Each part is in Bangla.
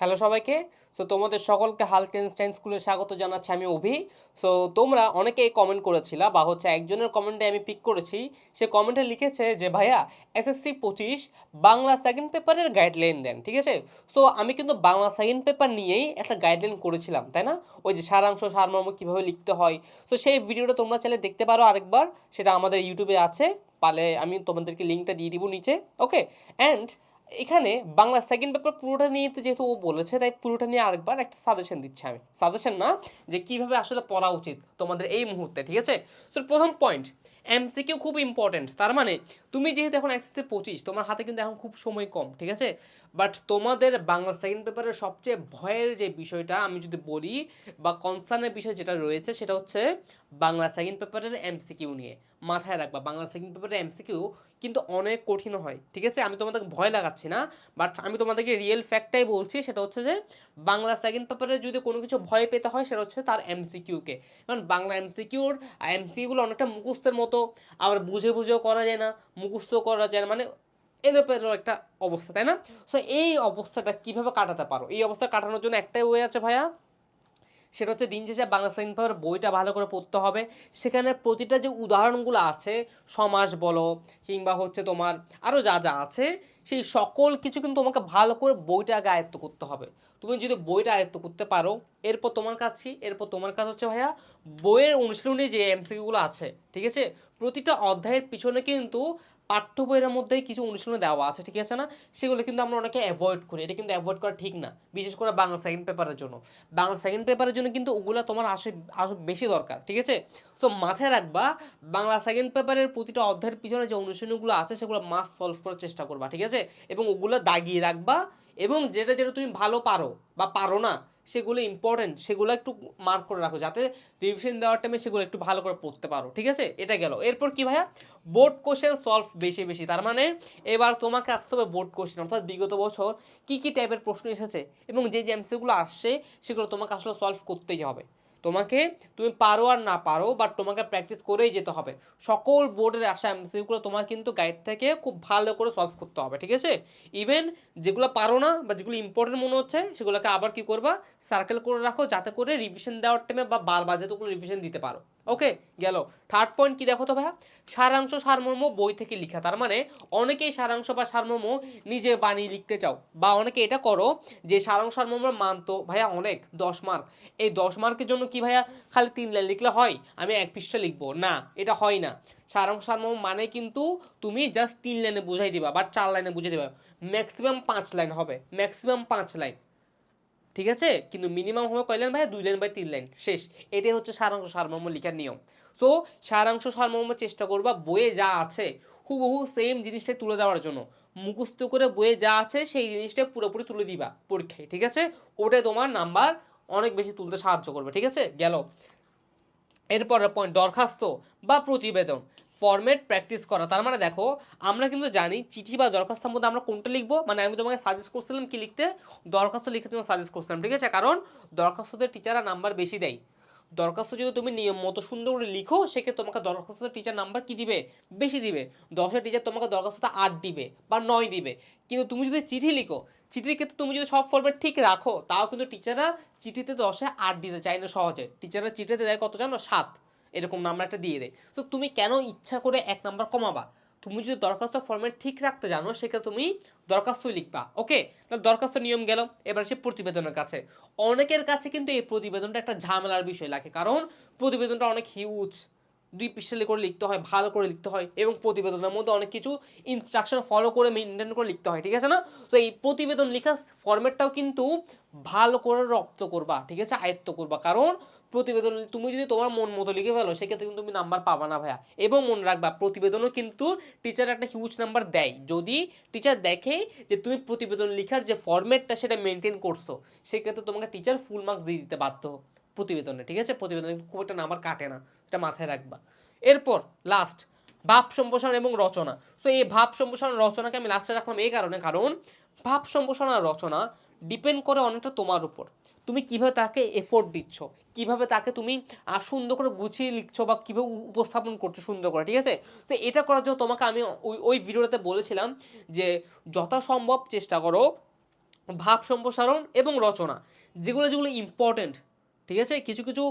হ্যালো সবাইকে। সো তোমাদের সকলকে হালকেনস্টাইন স্কুলে স্বাগত জানাচ্ছি আমি অভি। সো তোমরা অনেকেই কমেন্ট করেছিলা বা হচ্ছে একজনের কমেন্টে আমি পিক করেছি। সে কমেন্টে লিখেছে যে, ভাইয়া এসএসসি পঁচিশ বাংলা সেকেন্ড পেপারের গাইডলাইন দেন। ঠিক আছে? সো আমি কিন্তু বাংলা সেকেন্ড পেপার নিয়েই একটা গাইডলাইন করেছিলাম, তাই না? ওই যে সারাংশ, সারমর্ম কীভাবে লিখতে হয়। সো সেই ভিডিওটা তোমরা চাইলে দেখতে পারো আরেকবার। সেটা আমাদের ইউটিউবে আছে। পালে আমি তোমাদেরকে লিঙ্কটা দিয়ে দিব নিচে। ওকে অ্যান্ড এখানে বাংলা সেকেন্ড পেপার পুরোটা নিয়ে তো যেহেতু ও বলেছে, তাই পুরোটা নিয়ে আরেকবার একটা সাজেশন দিচ্ছি আমি। সাজেশন না যে কীভাবে আসলে পড়া উচিত তোমাদের এই মুহূর্তে, ঠিক আছে? সো প্রথম পয়েন্ট এমসিকিউ খুব ইম্পর্টেন্ট তার মানে তুমি যেহেতু এখন এসএসসি পঁচিশ, তোমার হাতে কিন্তু এখন খুব সময় কম, ঠিক আছে? বাট তোমাদের বাংলা সেকেন্ড পেপারের সবচেয়ে ভয়ের যে বিষয়টা আমি যদি বলি, বা কনসার্নের বিষয় যেটা রয়েছে, সেটা হচ্ছে বাংলা সেকেন্ড পেপারের এমসিকিউ নিয়ে। মাথায় রাখবা, বাংলা সেকেন্ড পেপারের এমসিকিউ কিন্তু অনেক কঠিন হয়, ঠিক আছে? আমি তোমাদেরকে ভয় লাগাচ্ছি না বাট আমি তোমাদেরকে রিয়েল ফ্যাক্টটাই বলছি, সেটা হচ্ছে যে, বাংলা সেকেন্ড পেপারে যদি কোনো কিছু ভয় পেতে হয়, সেটা হচ্ছে তার এমসিকিউকে কারণ বাংলা এমসিকিউর এমসিকিউগুলো অনেকটা মুখস্থের মতো আবার বুঝে বুঝেও করা যায় না মুখস্থ করা যায় না মানে এলোপেলো একটা অবস্থা, তাই না? সো এই অবস্থাটা কীভাবে কাটাতে পারো? এই অবস্থা কাটানোর জন্য একটাই ওয়ে আছে ভাইয়া, সেটা হচ্ছে দিন শেষে বাংলা পেপার বইটা ভালো করে পড়তে হবে। সেখানে প্রতিটা যে উদাহরণগুলো আছে, সমাজ বলো, কিংবা হচ্ছে তোমার আরও যা যা আছে, সেই সকল কিছু কিন্তু তোমাকে ভালো করে বইটা আগে আয়ত্ত করতে হবে। তুমি যদি বইটা আয়ত্ত করতে পারো, এরপর তোমার কাছে এরপর তোমার কাজ হচ্ছে ভাইয়া, বইয়ের অনুশীলনী যে এমসিকিউগুলো আছে, ঠিক আছে? প্রতিটা অধ্যায়ের পিছনে কিন্তু পাঠ্য বইয়ের মধ্যেই কিছু অনুশীলন দেওয়া আছে, ঠিক আছে না? সেগুলো কিন্তু আমরা অনেকে অ্যাভয়েড করি। এটা কিন্তু অ্যাভয়েড করা ঠিক না, বিশেষ করে বাংলা সেকেন্ড পেপারের জন্য। বাংলা সেকেন্ড পেপারের জন্য কিন্তু ওগুলো তোমার আসে আসে বেশি দরকার, ঠিক আছে? সো মাথায় রাখবা, বাংলা সেকেন্ড পেপারের প্রতিটা অধ্যায়ের পিছনে যে অনুশীলনগুলো আছে, সেগুলো মাস সলভ করার চেষ্টা করবা, ঠিক আছে? এবং ওগুলো দাগিয়ে রাখবা, এবং যেটা যেটা তুমি ভালো পারো বা পারো না সেগুলো ইম্পর্টেন্ট সেগুলো একটু মার্ক করে রাখো, যাতে রিভিশন দেওয়ার টাইমে সেগুলো একটু ভালো করে পড়তে পারো, ঠিক আছে? এটা গেল। এরপর কি ভাইয়া? বোর্ড কোশ্চেন সলভ বেশি বেশি। তার মানে এবার তোমাকে আসতে হবে বোর্ড কোশ্চেন অর্থাৎ বিগত বছর কি কি টাইপের প্রশ্ন এসেছে এবং যে যে এমসিগুলো আসছে, সেগুলো তোমাকে আসলে সলভ করতেই হবে। তোমাকে তুমি পারো আর না পারো বাট তোমাকে প্র্যাকটিস করেই যেতে হবে। সকল বোর্ডের আসা এমসিগুলো তোমার কিন্তু গাইড থেকে খুব ভালো করে সলভ করতে হবে, ঠিক আছে? ইভেন যেগুলো পারো না বা যেগুলো ইম্পর্টেন্ট মনে হচ্ছে, সেগুলোকে আবার কি করবা? সার্কেল করে রাখো, যাতে করে রিভিশন দেওয়ার টাইমে বা বারবার যাতে রিভিশন দিতে পারো। ওকে গেল। থার্ড পয়েন্ট কি দেখো তো ভাইয়া? সারাংশ সারমর্ম বই থেকে লেখা। তার মানে অনেকেই সারাংশ বা সারমর্ম নিজে বানিয়ে লিখতে চাও। বা অনেকে এটা করো যে সারাংশ সারমর্ম মান তো ভাইয়া অনেক, দশ মার্ক এই দশ মার্কের জন্য কি ভাইয়া খালি তিন লাইন লিখলে হয়? আমি এক পৃষ্ঠা লিখব। না, এটা হয় না। সারাংশ সারমর্ম মানে কিন্তু তুমি জাস্ট তিন লাইনে বুঝাই দিবা বা চার লাইনে বুঝে দিবা। ম্যাক্সিমাম পাঁচ লাইন হবে। ম্যাক্সিমাম পাঁচ লাইন ঠিক আছে? কিন্তু মিনিমাম হবে কয় লাইন ভাই? দুই লাইন বাই তিন লাইন শেষ। এটাই হচ্ছে সারাংশ সারমর্ম লেখার নিয়ম। সো সারাংশ সারমর্ম চেষ্টা করবা বইয়ে যা আছে, হুবহু সেম জিনিসটাই তুলে দেওয়ার জন্য। মুখস্থ করে বইয়ে যা আছে, সেই জিনিসটা পুরোপুরি তুলে দিবা পরীক্ষায়, ঠিক আছে? ওটাই তোমার নাম্বার অনেক বেশি তুলতে সাহায্য করবে, ঠিক আছে? গেল। এরপরের পয়েন্ট দরখাস্ত বা প্রতিবেদন ফর্মেট প্র্যাকটিস করা। তার মানে দেখো, আমরা কিন্তু জানি চিঠি বা দরখাস্তের মধ্যে আমরা কোনটা লিখব? মানে আমি তোমাকে সাজেস্ট করছিলাম কি লিখতে? দরখাস্ত লিখে তোমাকে সাজেস্ট করছিলাম, ঠিক আছে? কারণ দরখাস্তদের টিচাররা নাম্বার বেশি দেয়। দরখাস্ত যদি তুমি নিয়ম মতো সুন্দর করে লিখো, সেক্ষেত্রে তোমাকে দরখাস্ত টিচার নাম্বার কি দিবে? বেশি দিবে। দশের টিচার তোমাকে দরখাস্ততে আট দিবে বা নয় দিবে। কিন্তু তুমি যদি চিঠি লিখো, চিঠির ক্ষেত্রে তুমি যদি সব ফর্মেট ঠিক রাখো, তাও কিন্তু টিচাররা চিঠিতে দশে আট দিতে চায় না সহজে। টিচাররা চিঠিতে দেয় কত জানো? সাত। এরকম নাম্বার একটা দিয়ে দেয়। তো তুমি কেন ইচ্ছা করে এক নাম্বার কমাবা? তুমি যদি দরখাস্ত ফর্মেট ঠিক রাখতে জানো, সেক্ষেত্রে তুমি দরখাস্তই লিখবা। ওকে তাহলে দরখাস্ত নিয়ম গেল, এবার সে প্রতিবেদনের কাছে। অনেকের কাছে কিন্তু এই প্রতিবেদনটা একটা ঝামেলার বিষয় লাগে, কারণ প্রতিবেদনটা অনেক হিউজ দুই পৃষ্ঠা করে লিখতে হয়, ভালো করে লিখতে হয়, এবং প্রতিবেদনের মধ্যে অনেক কিছু ইনস্ট্রাকশন ফলো করে মেনটেন করে লিখতে হয়, ঠিক আছে না? তো এই প্রতিবেদন লেখার ফরম্যাটটাও কিন্তু ভালো করে রপ্ত করবা, ঠিক আছে? আয়ত্ত করবা। কারণ প্রতিবেদন তুমি যদি তোমার মন মতো লিখে ফেলো, সেক্ষেত্রে কিন্তু তুমি নাম্বার পাবা না ভাইয়া। এবং মনে রাখবা, প্রতিবেদনও কিন্তু টিচার একটা হিউজ নাম্বার দেয়। যদি টিচার দেখে যে তুমি প্রতিবেদন লেখার যে ফরম্যাটটা সেটা মেনটেন করছ, সেক্ষেত্রে তোমাকে টিচার ফুল মার্কস দিয়ে দিতে বাধ্য প্রতিবেদনে, ঠিক আছে? প্রতিবেদনে খুব একটা নাম্বার কাটে না, এটা মাথায় রাখবা। এরপর লাস্ট ভাব সম্প্রসারণ এবং রচনা। সো এই ভাব সম্প্রসারণ রচনাকে আমি লাস্টে রাখলাম এই কারণে, কারণ ভাব সম্প্রসারণ আর রচনা ডিপেন্ড করে অনেকটা তোমার উপর। তুমি কীভাবে তাকে এফোর্ট দিচ্ছ? কীভাবে তাকে তুমি সুন্দর করে গুছিয়ে লিখছো বা কীভাবে উপস্থাপন করছ সুন্দর করে, ঠিক আছে? তো এটা করার জন্য তোমাকে আমি ওই ওই ভিডিওটাতে বলেছিলাম যে যথাসম্ভব চেষ্টা করো ভাব সম্প্রসারণ এবং রচনা, যেগুলো যেগুলো ইম্পর্টেন্ট ঠিক আছে? কিছু কিছু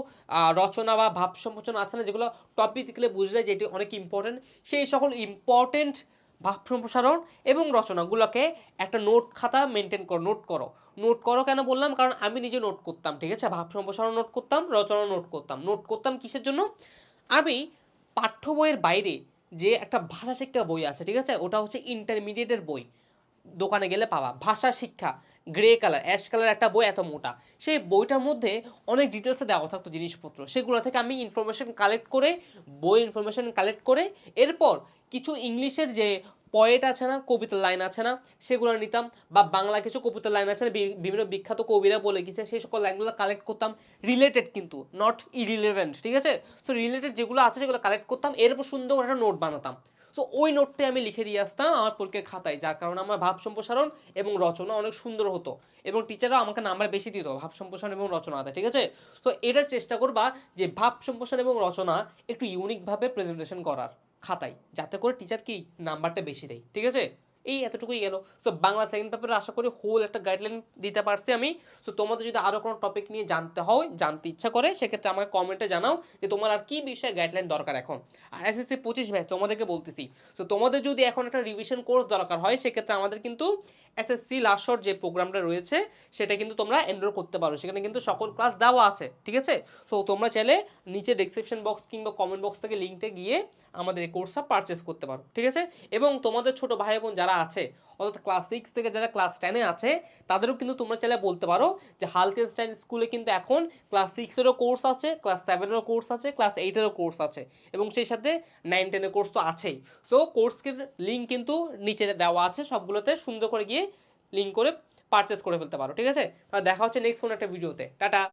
রচনা বা ভাব সম্প্রসারণ আছে না, যেগুলো টপিক দেখলে বুঝে যায় যে এটি অনেক ইম্পর্টেন্ট সেই সকল ইম্পর্টেন্ট ভাব সম্প্রসারণ এবং রচনাগুলোকে একটা নোট খাতা মেনটেন করো নোট করো। নোট করো কেন বললাম? কারণ আমি নিজে নোট করতাম, ঠিক আছে? ভাব সম্প্রসারণ নোট করতাম, রচনা নোট করতাম। নোট করতাম কিসের জন্য? আমি পাঠ্য বইয়ের বাইরে যে একটা ভাষা শিক্ষা বই আছে, ঠিক আছে? ওটা হচ্ছে ইন্টারমিডিয়েটের বই। দোকানে গেলে পাওয়া ভাষা শিক্ষা। গ্রে কালার, অ্যাশ কালার একটা বই এত মোটা। সেই বইটার মধ্যে অনেক ডিটেলসে দেওয়া থাকতো জিনিসপত্র। সেগুলো থেকে আমি ইনফরমেশন কালেক্ট করে, বই ইনফরমেশন কালেক্ট করে, এরপর কিছু ইংলিশের যে পয়েট আছে না, কবিতার লাইন আছে না, সেগুলো নিতাম বা বাংলা কিছু কবিতার লাইন আছে না বিভিন্ন বিখ্যাত কবিরা বলে গেছে, সেই সকল লাইনগুলো কালেক্ট করতাম। রিলেটেড কিন্তু নট ইরিলেভেন্ট ঠিক আছে? তো রিলেটেড যেগুলো আছে সেগুলো কালেক্ট করতাম, এরপর সুন্দর একটা নোট বানাতাম। সো ওই নোটটাই আমি লিখে দিয়ে আসতাম আমার পরীক্ষার খাতায়, যার কারণে আমার ভাব সম্প্রসারণ এবং রচনা অনেক সুন্দর হতো। এবং টিচাররা আমাকে নাম্বার বেশি দিত, ভাব সম্প্রসারণ এবং রচনাতে ঠিক আছে? তো এটা চেষ্টা করবা যে ভাব সম্প্রসারণ এবং রচনা একটু ইউনিকভাবে প্রেজেন্টেশন করার খাতায়, যাতে করে টিচার কি নাম্বারটা বেশি দেয়, ঠিক আছে? এই এতটুকুই গেল। সো বাংলা সেকেন্ড পেপারে আশা করি হোল একটা গাইডলাইন দিতে পারছি আমি। সো তোমাদের যদি আরও কোনো টপিক নিয়ে জানতে হয়, জানতে ইচ্ছা করে, সেক্ষেত্রে আমাকে কমেন্টে জানাও যে তোমার আর কী বিষয়ে গাইডলাইন দরকার এখন। আর এসএসসি পঁচিশ ব্যাচ তোমাদেরকে বলতেছি। সো তোমাদের যদি এখন একটা রিভিশন কোর্স দরকার হয়, সেক্ষেত্রে আমাদের কিন্তু এসএসসি লাস্টর যে প্রোগ্রামটা রয়েছে, সেটা কিন্তু তোমরা এনরোল করতে পারো। সেখানে কিন্তু সকল ক্লাস দেওয়া আছে, ঠিক আছে? সো তোমরা চাইলে নিচে ডিসক্রিপশন বক্স কিংবা কমেন্ট বক্স থেকে লিঙ্কটা গিয়ে আমাদের এই কোর্সটা পারচেস করতে পারো, ঠিক আছে? এবং তোমাদের ছোটো ভাই বোন যারা আছে, অর্থাৎ ক্লাস সিক্স থেকে যারা ক্লাস টেনে আছে, তাদেরও কিন্তু তোমরা চাইলে বলতে পারো যে হালকেনস্টাইন স্কুলে কিন্তু এখন ক্লাস সিক্সেরও কোর্স আছে ক্লাস সেভেনেরও কোর্স আছে ক্লাস এইটেরও কোর্স আছে এবং সেই সাথে নাইন টেনের কোর্স তো আছেই। সো কোর্সের লিঙ্ক কিন্তু নিচে দেওয়া আছে, সবগুলোতে সুন্দর করে গিয়ে লিঙ্ক করে পারচেস করে ফেলতে পারো, ঠিক আছে? দেখা হচ্ছে নেক্সট কোন একটা ভিডিওতে টাটা!